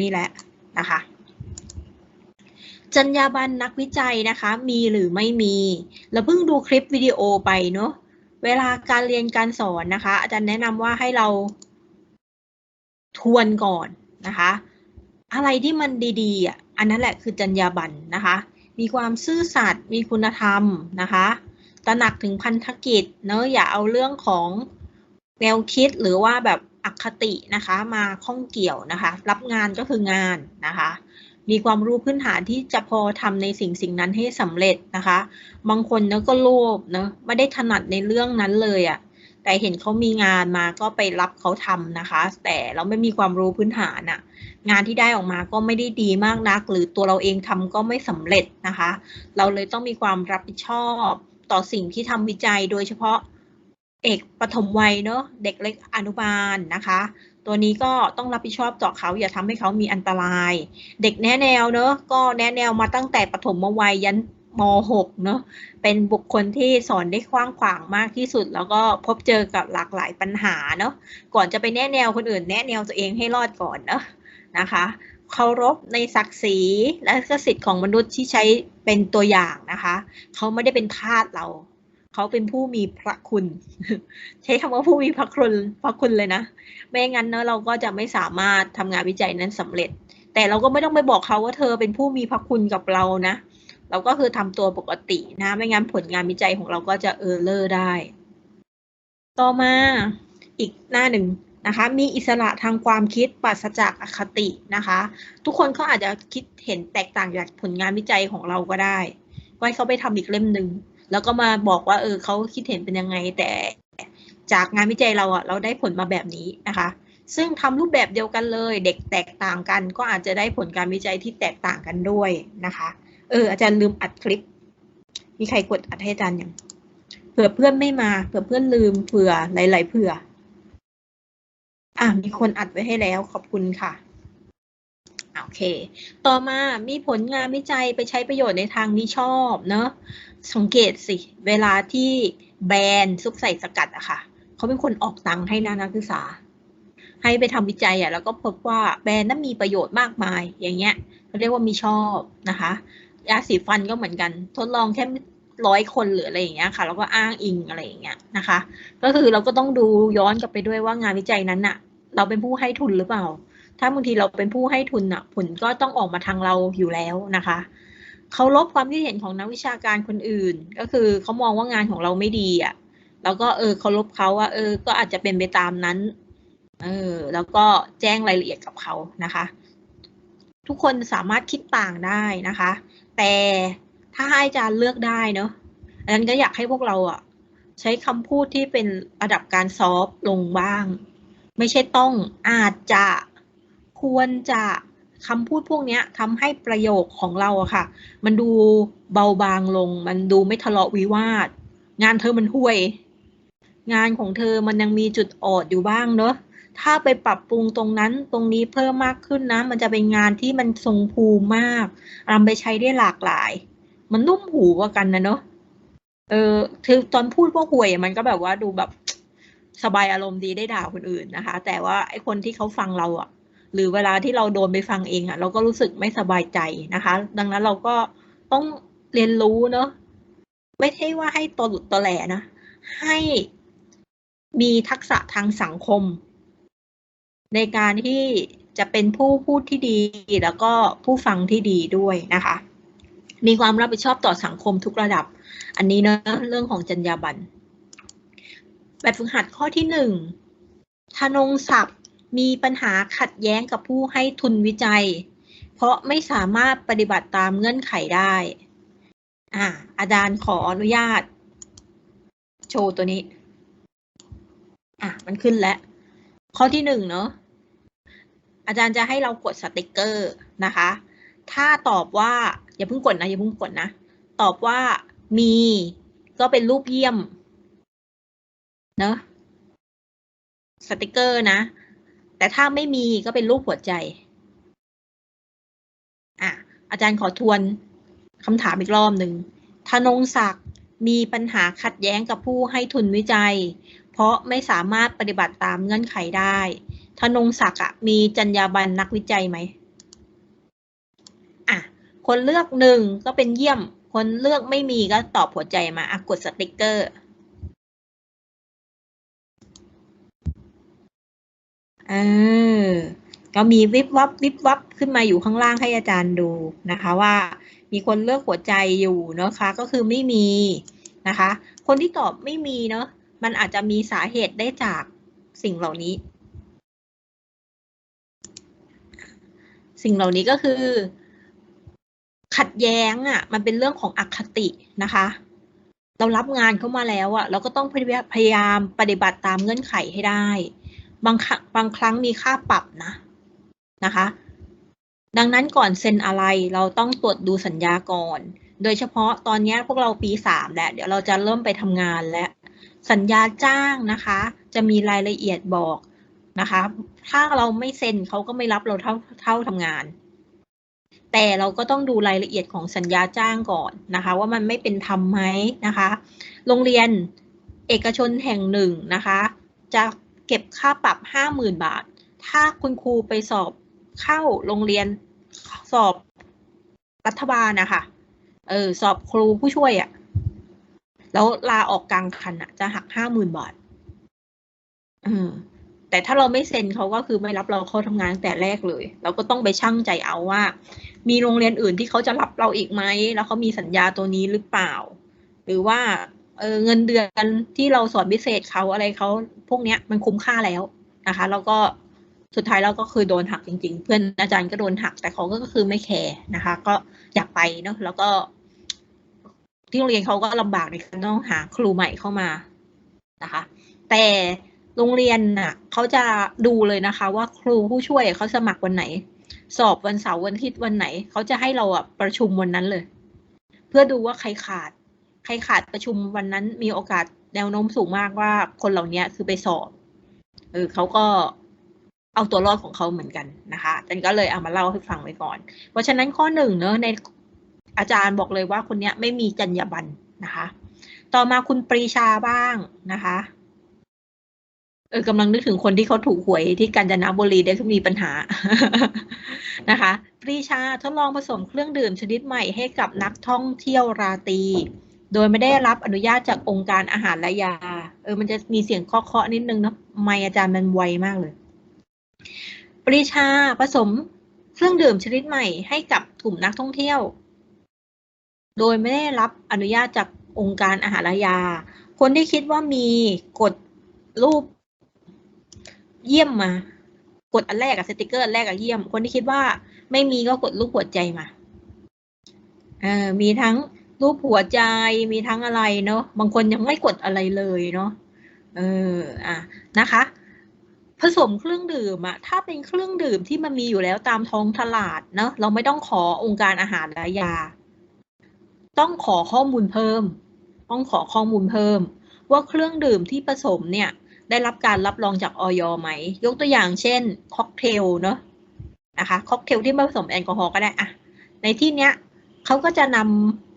นี่แหละนะคะจรรยาบรรณนักวิจัยนะคะมีหรือไม่มีเราเพิ่งดูคลิปวิดีโอไปเนาะเวลาการเรียนการสอนนะคะ อาจารย์แนะนำว่าให้เราทวนก่อนนะคะ อะไรที่มันดีๆอะอันนั้นแหละคือจรรยาบรรณนะคะ มีความซื่อสัตย์มีคุณธรรมนะคะตระหนักถึงพันธกิจเนอะอย่าเอาเรื่องของแนวคิดหรือว่าแบบ อคตินะคะ มาข้องเกี่ยวนะคะ รับงานก็คืองานนะคะ มีความรู้พื้นฐานที่จะพอทำในสิ่งสิ่งนั้นให้สำเร็จนะคะ บางคนเนอะก็โลภเนอะไม่ได้ถนัดในเรื่องนั้นเลยอะ่ะแต่เห็นเขามีงานมาก็ไปรับเขาทำนะคะ แต่เราไม่มีความรู้พื้นฐานอะ่ะงานที่ได้ออกมาก็ไม่ได้ดีมากนัก หรือตัวเราเองทำก็ไม่สำเร็จนะคะ เราเลยต้องมีความรับผิดชอบต่อสิ่งที่ทำวิจัยโดยเฉพาะ เอกปฐมวัยเนอะเด็กเล็กอนุบาลนะคะ ตัวนี้ก็ต้องรับผิดชอบต่อเขาอย่าทำให้เขามีอันตราย เด็กแนะแนวเนอะก็แนะแนวมาตั้งแต่ปฐมวัยยันม .6 เนอะเป็นบุคคลที่สอนได้กว้างขวางมากที่สุด แล้วก็พบเจอกับหลากหลายปัญหาเนอะก่อนจะไปแนะแนวคนอื่น แนะแนวตัวเองให้รอดก่อนเนอะนะคะเคารพในศักดิ์ศรีและก็สิทธิ์ของมนุษย์ที่ใช้เป็นตัวอย่างนะคะ เขาไม่ได้เป็นทาสเรา เขาเป็นผู้มีพระคุณ ใช้คำว่าผู้มีพระคุณพระคุณเลยนะ ไม่งั้นเนอะเราก็จะไม่สามารถทำงานวิจัยนั้นสำเร็จ แต่เราก็ไม่ต้องไปบอกเขาว่าเธอเป็นผู้มีพระคุณกับเรานะ เราก็คือทำตัวปกตินะ ไม่งั้นผลงานวิจัยของเราก็จะเออเลอร์ได้ ต่อมาอีกหน้าหนึ่งนะคะมีอิสระทางความคิดปราศจากอคตินะคะ ทุกคนเขาอาจจะคิดเห็นแตกต่างจากผลงานวิจัยของเราก็ได้ไว้เขาไปทำอีกเล่มหนึ่ง แล้วก็มาบอกว่าเออเขาคิดเห็นเป็นยังไง แต่จากงานวิจัยเราอะเราได้ผลมาแบบนี้นะคะ ซึ่งทำรูปแบบเดียวกันเลย เด็กแตกต่างกัน ก็อาจจะได้ผลการวิจัยที่แตกต่างกันด้วยนะคะ เออ อาจารย์ลืมอัดคลิป มีใครกดอัดให้อาจารย์ยังเผื่อเพื่อนไม่มาเผื่อเพื่อนลืมเผื่อหลาย ๆ เผื่อ อะมีคนอัดไว้ให้แล้วขอบคุณค่ะ โอเค ต่อมามีผลงานวิจัยไปใช้ประโยชน์ในทางนี้ชอบเนอะสังเกตสิ เวลาที่แบรนด์ซุปใส่สกัดอะค่ะ เขาเป็นคนออกตังค์ให้นานักศึกษา ให้ไปทำวิจัยอะแล้วก็พบว่าแบรนด์นั้นมีประโยชน์มากมาย อย่างเงี้ยเขาเรียกว่ามีชอบนะคะยาสีฟันก็เหมือนกัน ทดลองแค่ร้อยคนหรืออะไรอย่างเงี้ยค่ะ แล้วก็อ้างอิงอะไรอย่างเงี้ยนะคะ ก็คือเราก็ต้องดูย้อนกลับไปด้วยว่างานวิจัยนั้นอะเราเป็นผู้ให้ทุนหรือเปล่า ถ้าบางทีเราเป็นผู้ให้ทุนอะ ผลก็ต้องออกมาทางเราอยู่แล้วนะคะเขาลบความคิดเห็นของนักวิชาการคนอื่น ก็คือเขามองว่างานของเราไม่ดีอะแล้วก็เออเขาลบเขาว่า เออ ก็อาจจะเป็นไปตามนั้นเออแล้วก็แจ้งรายละเอียดกับเขานะคะ ทุกคนสามารถคิดต่างได้นะคะ แต่ถ้าให้อาจารย์เลือกได้เนาะอาจารย์ก็อยากให้พวกเราอะ ใช้คำพูดที่เป็นระดับการซอฟลงบ้าง ไม่ใช่ต้องอาจจะ ควรจะคำพูดพวกนี้ทำให้ประโยคของเราอะค่ะ มันดูเบาบางลง มันดูไม่ทะเลาะวิวาท งานเธอมันห่วย งานของเธอมันยังมีจุดอ่อนอยู่บ้างเนอะถ้าไปปรับปรุงตรงนั้นตรงนี้เพิ่มมากขึ้นนะ มันจะเป็นงานที่มันทรงภูมิมากนำไปใช้ได้หลากหลาย มันนุ่มหูกว่ากันนะเนอะเออคือตอนพูดว่าห่วยมันก็แบบว่าดูแบบสบายอารมณ์ดีได้ด่าคนอื่นนะคะ แต่ว่าไอ้คนที่เขาฟังเราอะ หรือเวลาที่เราโดนไปฟังเองอะเราก็รู้สึกไม่สบายใจนะคะ ดังนั้นเราก็ต้องเรียนรู้เนาะไม่ใช่ว่าให้ตัวหลุดตัวแหลนะให้มีทักษะทางสังคม ในการที่จะเป็นผู้พูดที่ดีแล้วก็ผู้ฟังที่ดีด้วยนะคะ มีความรับผิดชอบต่อสังคมทุกระดับ อันนี้เนะเรื่องของจรรยาบรรณแบบฝึกหัดข้อที่หนึ่งธนงศักดิ์ มีปัญหาขัดแย้งกับผู้ให้ทุนวิจัย เพราะไม่สามารถปฏิบัติตามเงื่อนไขได้ อ่า อาจารย์ขออนุญาต โชว์ตัวนี้ อะ มันขึ้นแล้ว ข้อที่หนึ่งเนาะ อาจารย์จะให้เรากดสติกเกอร์นะคะ ถ้าตอบว่า อย่าเพิ่งกดนะอย่าเพิ่งกดนะ ตอบว่ามีก็เป็นรูปเยี่ยม เนาะสติกเกอร์นะ แต่ถ้าไม่มีก็เป็นรูปหัวใจ อะ อาจารย์ขอทวนคำถามอีกรอบหนึ่งธนงศักดิ์มีปัญหาขัดแย้งกับผู้ให้ทุนวิจัย เพราะไม่สามารถปฏิบัติตามเงื่อนไขได้ ธนงศักดิ์มีจรรยาบรรณนักวิจัยไหมคนเลือกหนึ่งก็เป็นเยี่ยม คนเลือกไม่มีก็ตอบหัวใจมาอะกดสติกเกอร์ เออ ก็มีวิบวับวิบวับขึ้นมาอยู่ข้างล่างให้อาจารย์ดูนะคะ ว่ามีคนเลือกหัวใจอยู่นะคะ ก็คือไม่มีนะคะ คนที่ตอบไม่มีเนาะมันอาจจะมีสาเหตุได้จากสิ่งเหล่านี้ สิ่งเหล่านี้ก็คือ ขัดแย้งอะ มันเป็นเรื่องของอคตินะคะเรารับงานเข้ามาแล้วอะเราก็ต้องพยายามปฏิบัติตามเงื่อนไขให้ได้ บางครั้งบางครั้งมีค่าปรับนะนะคะ ดังนั้นก่อนเซ็นอะไรเราต้องตรวจดูสัญญาก่อน โดยเฉพาะตอนนี้พวกเราปีสามแล้วเดี๋ยวเราจะเริ่มไปทำงานแล้วสัญญาจ้างนะคะ จะมีรายละเอียดบอกนะคะ ถ้าเราไม่เซ็นเขาก็ไม่รับเราเท่าเท่าทำงาน แต่เราก็ต้องดูรายละเอียดของสัญญาจ้างก่อนนะคะ ว่ามันไม่เป็นธรรมไหมนะคะ โรงเรียนเอกชนแห่งหนึ่งนะคะ จะ เก็บค่าปรับห้าหมื่นบาท ถ้าคุณครูไปสอบเข้าโรงเรียนสอบรัฐบาลนะคะเออสอบครูผู้ช่วยอะ่ะ แล้วลาออกกลางคันอะ่ะ จะหักห้าหมื่นบาทเออแต่ถ้าเราไม่เซ็นเขาก็คือไม่รับเราเข้าทำงานตั้งแต่แรกเลย เราก็ต้องไปชั่งใจเอาว่า มีโรงเรียนอื่นที่เขาจะรับเราอีกไหมแล้วเขามีสัญญาตัวนี้หรือเปล่า หรือว่า เออเงินเดือนที่เราสอนพิเศษเขาอะไรเขาพวกเนี้ยมันคุ้มค่าแล้วนะคะ แล้วก็สุดท้ายเราก็คือโดนหักจริง ๆ เพื่อนอาจารย์ก็โดนหัก แต่เขาก็คือไม่แคร์นะคะ ก็อยากไปเนาะแล้วก็ ที่โรงเรียนเขาก็ลำบากในการต้องหาครูใหม่เข้ามานะคะ แต่โรงเรียนน่ะเขาจะดูเลยนะคะ ว่าครูผู้ช่วยเขาสมัครวันไหน สอบวันเสาร์วันอาทิตย์วันไหนเขาจะให้เราอะประชุมวันนั้นเลย เพื่อดูว่าใครขาด ใครขาดประชุมวันนั้นมีโอกาสแนวโน้มสูงมากว่าคนเหล่านี้คือไปสอบเออเขาก็เอาตัวรอดของเขาเหมือนกันนะคะจารย์ก็เลยเอามาเล่าให้ฟังไว้ก่อน เพราะฉะนั้นข้อหนึ่งเนอะในอาจารย์บอกเลยว่าคนนี้ไม่มีจรรยาบรรณนะคะ ต่อมาคุณปรีชาบ้างนะคะเออกำลังนึกถึงคนที่เขาถูกหวยที่กาญจนบุรีได้ก็มีปัญหานะคะปรีชาทดลองผสมเครื่องดื่มชนิดใหม่ให้กับนักท่องเที่ยวราตรี โดยไม่ได้รับอนุญาตจากองค์การอาหารและยา เออ มันจะมีเสียงเคาะๆนิดนึงเนาะไม่อาจารย์มันไวมากเลย ปรีชาผสมเครื่องดื่มชนิดใหม่ให้กับกลุ่มนักท่องเที่ยว โดยไม่ได้รับอนุญาตจากองค์การอาหารและยา คนที่คิดว่ามีกดรูปเยี่ยมมากดอันแรกอะสติกเกอร์อันแรกอะเยี่ยม คนที่คิดว่าไม่มีก็กดรูปหัวใจมาเออมีทั้ง รูปหัวใจมีทั้งอะไรเนาะบางคนยังไม่กดอะไรเลยเนาะเอออะนะคะ ผสมเครื่องดื่มอะถ้าเป็นเครื่องดื่มที่มันมีอยู่แล้วตามท้องตลาดเนาะเราไม่ต้องขอองค์การอาหารและยา ต้องขอข้อมูลเพิ่ม ต้องขอข้อมูลเพิ่ม ว่าเครื่องดื่มที่ผสมเนี่ยได้รับการรับรองจากออยไหม ยกตัวอย่างเช่นค็อกเทลเนาะนะคะค็อกเทลที่ผสมแอลกอฮอล์ก็ได้อะในที่เนี้ยเขาก็จะนำ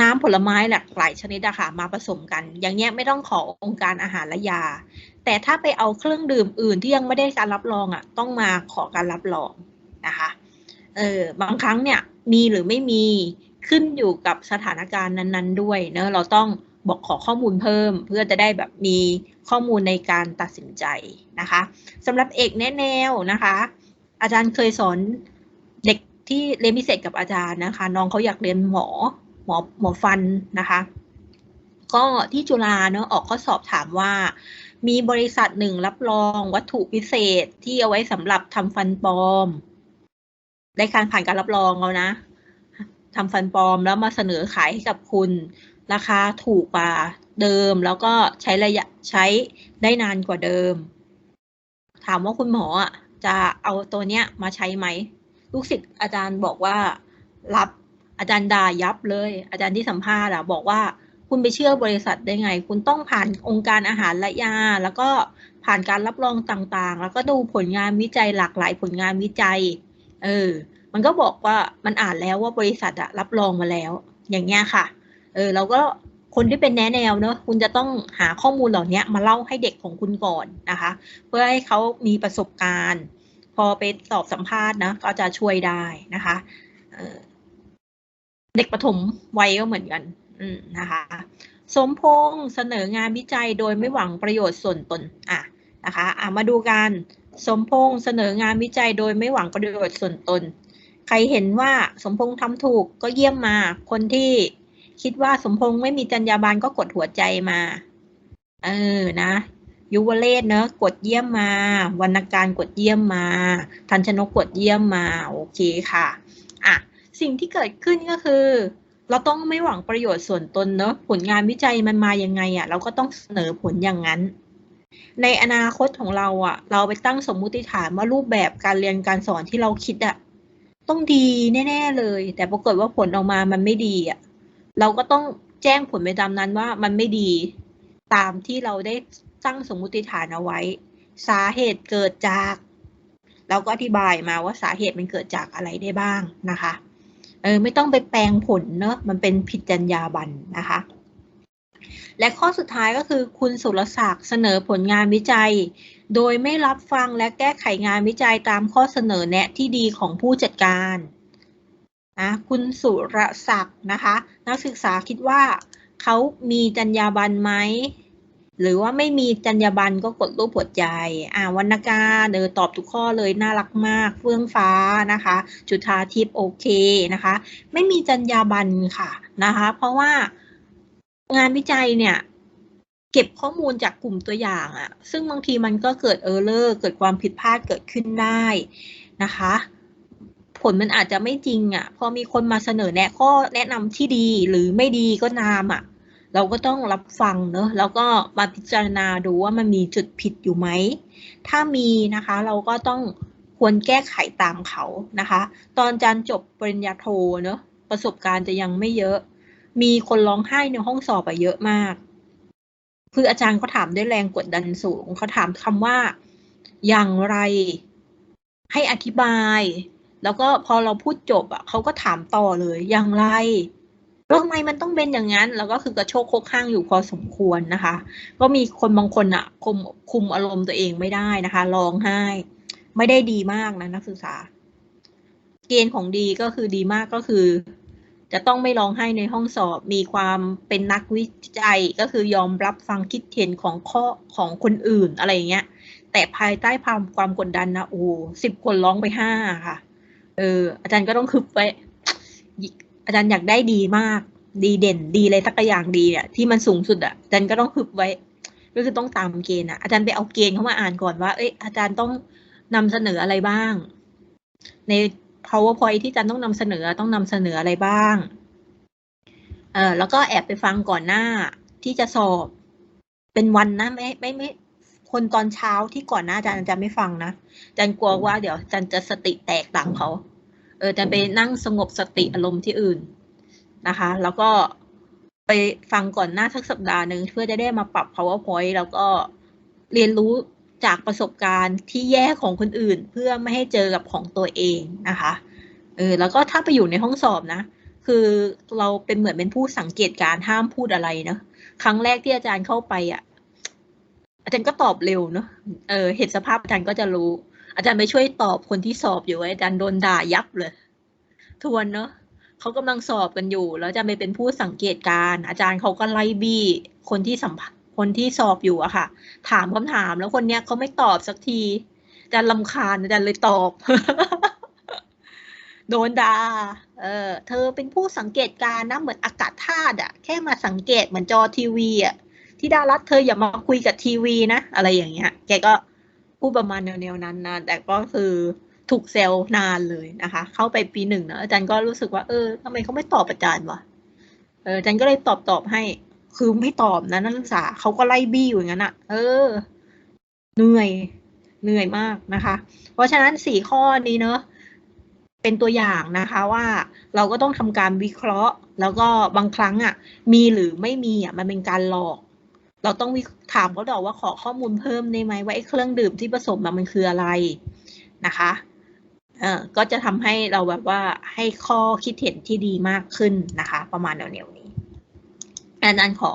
น้ำผลไม้หลากหลายชนิดอะค่ะมาผสมกัน อย่างเงี้ยไม่ต้องขอองค์การอาหารและยา แต่ถ้าไปเอาเครื่องดื่มอื่นที่ยังไม่ได้การรับรองอะต้องมาขอการรับรองนะคะเออบางครั้งเนี่ยมีหรือไม่มีขึ้นอยู่กับสถานการณ์นั้น ๆ ด้วยเนอะเราต้องบอกขอข้อมูลเพิ่ม เพื่อจะได้แบบมีข้อมูลในการตัดสินใจนะคะสำหรับเอกแนแนวนะคะ อาจารย์เคยสอนเด็กที่เรียนพิเศษกับอาจารย์นะคะ น้องเขาอยากเรียนหมอ หมอหมอฟันนะคะ ก็ที่จุฬาเนาะออกข้อสอบถามว่ามีบริษัทหนึ่งรับรองวัตถุพิเศษที่เอาไว้สำหรับทำฟันปลอม ได้การผ่านการรับรองแล้วนะทำฟันปลอมแล้วมาเสนอขายให้กับคุณ ราคาถูกกว่าเดิม แล้วก็ใช้ระยะใช้ได้นานกว่าเดิม ถามว่าคุณหมออะจะเอาตัวเนี้ยมาใช้ไหม ลูกศิษย์อาจารย์บอกว่ารับ อาจารย์ด่ายับเลย อาจารย์ที่สัมภาษณ์อะบอกว่าคุณไปเชื่อบริษัทได้ไง คุณต้องผ่านองค์การอาหารและยา แล้วก็ผ่านการรับรองต่างๆ แล้วก็ดูผลงานวิจัยหลากหลายผลงานวิจัย เออ มันก็บอกว่ามันอ่านแล้วว่าบริษัทอะรับรองมาแล้ว อย่างเงี้ยค่ะ เออเราก็คนที่เป็นแนแนวเนอะคุณจะต้องหาข้อมูลเหล่านี้มาเล่าให้เด็กของคุณก่อนนะคะ เพื่อให้เขามีประสบการณ์ พอไปสอบสัมภาษณ์นะก็จะช่วยได้นะคะ เด็กประถมวัยก็เหมือนกันนะคะ สมพงษ์เสนองานวิจัยโดยไม่หวังประโยชน์ส่วนตนอะนะคะอะมาดูกัน สมพงษ์เสนองานวิจัยโดยไม่หวังประโยชน์ส่วนตน ใครเห็นว่าสมพงษ์ทำถูกก็เยี่ยมมา คนที่คิดว่าสมพงษ์ไม่มีจรรยาบรรณก็กดหัวใจมา เออนะยุวเลศเนอะกดเยี่ยมมาวรรณการกดเยี่ยมมา ทันชนกกดเยี่ยมมา โอเคค่ะ อะ สิ่งที่เกิดขึ้นก็คือ เราต้องไม่หวังประโยชน์ส่วนตนเนอะผลงานวิจัยมันมายังไงอะ เราก็ต้องเสนอผลอย่างนั้น ในอนาคตของเราอะ เราไปตั้งสมมุติฐานว่ารูปแบบการเรียนการสอนที่เราคิดอะต้องดีแน่ ๆเลย แต่ปรากฏว่าผลออกมามันไม่ดีอะ เราก็ต้องแจ้งผลไปตามนั้นว่ามันไม่ดีตามที่เราได้ตั้งสมมุติฐานเอาไว้ สาเหตุเกิดจาก เราก็อธิบายมาว่าสาเหตุมันเกิดจากอะไรได้บ้างนะคะ เออไม่ต้องไปแปลงผลเนอะมันเป็นผิดจรรยาบรรณนะคะ และข้อสุดท้ายก็คือคุณสุรศักดิ์เสนอผลงานวิจัย โดยไม่รับฟังและแก้ไขงานวิจัยตามข้อเสนอแนะที่ดีของผู้จัดการนะคุณสุรศักดิ์นะคะ นักศึกษาคิดว่าเขามีจรรยาบรรณไหม หรือว่าไม่มีจรรยาบรรณก็กดรูปหัวใจ อ่าวรรณการเออตอบทุกข้อเลยน่ารักมาก เฟื่องฟ้านะคะ จุธาทิพย์โอเคนะคะ ไม่มีจรรยาบรรณค่ะนะคะ เพราะว่างานวิจัยเนี่ย เก็บข้อมูลจากกลุ่มตัวอย่างอะซึ่งบางทีมันก็เกิดเออร์เลอร์เกิดความผิดพลาดเกิดขึ้นได้นะคะ ผลมันอาจจะไม่จริงอะพอมีคนมาเสนอแนะข้อแนะนำที่ดีหรือไม่ดีก็นามอะ เราก็ต้องรับฟังเนอะแล้วก็มาพิจารณาดูว่ามันมีจุดผิดอยู่ไหม ถ้ามีนะคะเราก็ต้องควรแก้ไขตามเขานะคะ ตอนจารย์จบปริญญาโทเนอะประสบการณ์จะยังไม่เยอะ มีคนร้องไห้ในห้องสอบอะเยอะมาก คืออาจารย์เขาถามด้วยแรงกดดันสูงเขาถามคำว่าอย่างไรให้อธิบาย แล้วก็พอเราพูดจบอะเขาก็ถามต่อเลยอย่างไร แล้วทำไมมันต้องเป็นอย่างนั้น แล้วก็คือกระโชกโคกข้างอยู่พอสมควรนะคะ ก็มีคนบางคนอะคุมคุมอารมณ์ตัวเองไม่ได้นะคะร้องไห้ ไม่ได้ดีมากนะนักศึกษา เกณฑ์ของดีก็คือดีมากก็คือ จะต้องไม่ร้องไห้ในห้องสอบ มีความเป็นนักวิจัยก็คือยอมรับฟังคิดเห็นของข้อของคนอื่นอะไรอย่างเงี้ย แต่ภายใต้ความความกดดันนะโอ้สิบคนร้องไปห้าค่ะ เอออาจารย์ก็ต้องคึบไว้ อาจารย์อยากได้ดีมาก ดีเด่นดีอะไรสักอย่างดีเนี่ยที่มันสูงสุดอะอาจารย์ก็ต้องคึบไว้ ก็คือต้องตามเกณฑ์อะอาจารย์ไปเอาเกณฑ์เข้ามาอ่านก่อนว่า เอ้ยอาจารย์ต้องนำเสนออะไรบ้าง ใน powerpoint ที่อาจารย์ต้องนำเสนอต้องนำเสนออะไรบ้างเออแล้วก็แอบไปฟังก่อนหน้าที่จะสอบเป็นวันนะไม่ไม่ไม่คนตอนเช้าที่ก่อนหน้าอาจารย์อาจารย์ไม่ฟังนะอาจารย์กลัวว่าเดี๋ยวอาจารย์จะสติแตกตามเขา เออจารย์ไปนั่งสงบสติอารมณ์ที่อื่นนะคะ แล้วก็ไปฟังก่อนหน้าสักสัปดาห์หนึ่งเพื่อจะได้มาปรับ powerpoint แล้วก็เรียนรู้จากประสบการณ์ที่แย่ของคนอื่น เพื่อไม่ให้เจอกับของตัวเองนะคะเออแล้วก็ถ้าไปอยู่ในห้องสอบนะ คือเราเป็นเหมือนเป็นผู้สังเกตการห้ามพูดอะไรเนาะครั้งแรกที่อาจารย์เข้าไปอะ อาจารย์ก็ตอบเร็วเนาะเออเห็นสภาพอาจารย์ก็จะรู้ อาจารย์ไปช่วยตอบคนที่สอบอยู่อาจารย์โดนด่ายับเลย ทวนเนาะเขากำลังสอบกันอยู่ แล้วอาจะไปเป็นผู้สังเกตการ อาจารย์เขาก็ไล่บี้คนที่สัมคนที่สอบอยู่อะค่ะ ถามคำถามแล้วคนเนี้ยเขาไม่ตอบสักทีอาจารย์ลำคาญอาจารย์เลยตอบ โดนด่าเออเธอเป็นผู้สังเกตการณ์นะเหมือนอากาศธาตุอะแค่มาสังเกตเหมือนจอทีวีอะที่ดารัตเธออย่ามาคุยกับทีวีนะ อะไรอย่างเงี้ย แกก็ พูดประมาณแนวๆนั้นนะแต่ก็คือถูกเซลนานเลยนะคะ เข้าไปปีหนึ่งเนะอาจารย์ก็รู้สึกว่า เออทำไมเขาไม่ตอบอาจารย์วะเอออาจารย์ก็เลยตอบตอบให้ คือไม่ตอบนะนักศึกษาเขาก็ไล่บี้อยู่อย่างนั้นอะเออ เหนื่อยเหนื่อยมากนะคะ เพราะฉะนั้นสี่ข้อนี้เนอะเป็นตัวอย่างนะคะว่าเราก็ต้องทำการวิเคราะห์ แล้วก็บางครั้งอะ มีหรือไม่มีอะมันเป็นการหลอก เราต้องถามเขาดอกว่าขอข้อมูลเพิ่มได้ไหมว่าไอ้เครื่องดื่มที่ผสมมันคืออะไรนะคะเออก็จะทำให้เราแบบว่าให้ข้อคิดเห็นที่ดีมากขึ้นนะคะ ประมาณแนวๆนี้อันนั้นขอ